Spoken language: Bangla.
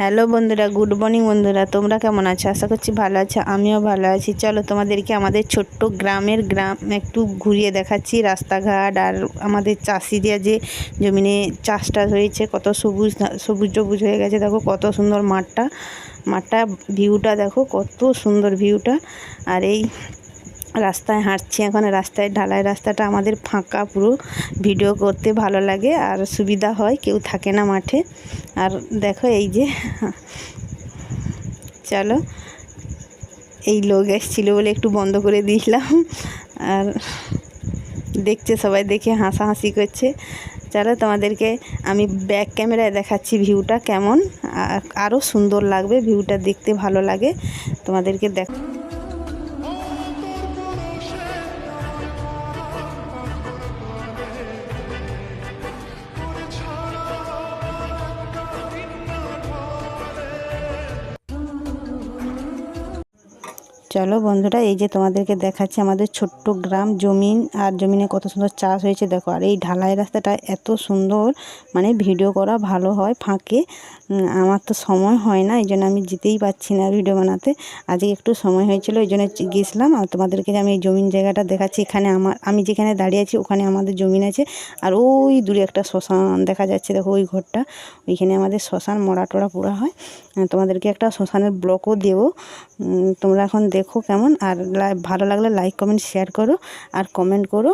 হ্যালো বন্ধুরা, গুড মর্নিং বন্ধুরা, তোমরা কেমন আছো? আশা করছি ভালো আছো, আমিও ভালো আছি। চলো তোমাদেরকে আমাদের ছোট্ট গ্রামের গ্রাম একটু ঘুরিয়ে দেখাচ্ছি। রাস্তাঘাট আর আমাদের চাষিরা যে জমিনে চাষটা হয়েছে, কত সবুজ সবুজ সবুজ হয়ে গেছে, দেখো কত সুন্দর মাঠটা মাঠটা ভিউটা দেখো, কত সুন্দর ভিউটা। আর এই রাস্তায় হাঁটছি, এখন রাস্তায় ঢালাই রাস্তাটা আমাদের ফাঁকা পুরো। ভিডিও করতে ভালো লাগে আর সুবিধা হয়, কেউ থাকে না মাঠে। আর দেখো এই যে, চলো। এই লোক এসেছিল বলে একটু বন্ধ করে দিয়েছিলাম আর দেখছে সবাই, দেখে হাসাহাসি করছে। চলো তোমাদেরকে আমি ব্যাক ক্যামেরায় দেখাচ্ছি ভিউটা কেমন। আর- আরও সুন্দর লাগবে ভিউটা দেখতে ভালো লাগে। তোমাদেরকে দেখ চলো বন্ধুরা, এই যে তোমাদেরকে দেখাচ্ছি আমাদের ছোট্ট গ্রাম জমিন, আর জমিনে কত সুন্দর চাষ হয়েছে, দেখো। আর এই ঢালাই রাস্তাটা এত সুন্দর মানে ভিডিও করা ভালো হয় ফাঁকে। আমার তো সময় হয় না, এই জন্য আমি যেতেই পারছি না ভিডিও বানাতে। আজকে একটু সময় হয়েছিল, এই জন্য গেছিলাম, আর তোমাদেরকে আমি এই জমিন জায়গাটা দেখাচ্ছি, এখানে আমার, আমি যেখানে দাঁড়িয়ে আছি, ওখানে আমাদের জমিন আছে। আর ওই দূরে একটা শ্মশান দেখা যাচ্ছে, দেখো ওই ঘরটা। ওইখানে আমাদের শ্মশান মরা টরা পুরা হয়। তোমাদেরকে একটা শ্মশানের ব্লকও দেবো। তোমরা এখন দেখো কেমন। আর ভালো লাগলে লাইক কমেন্ট শেয়ার করো। আর কমেন্ট করো।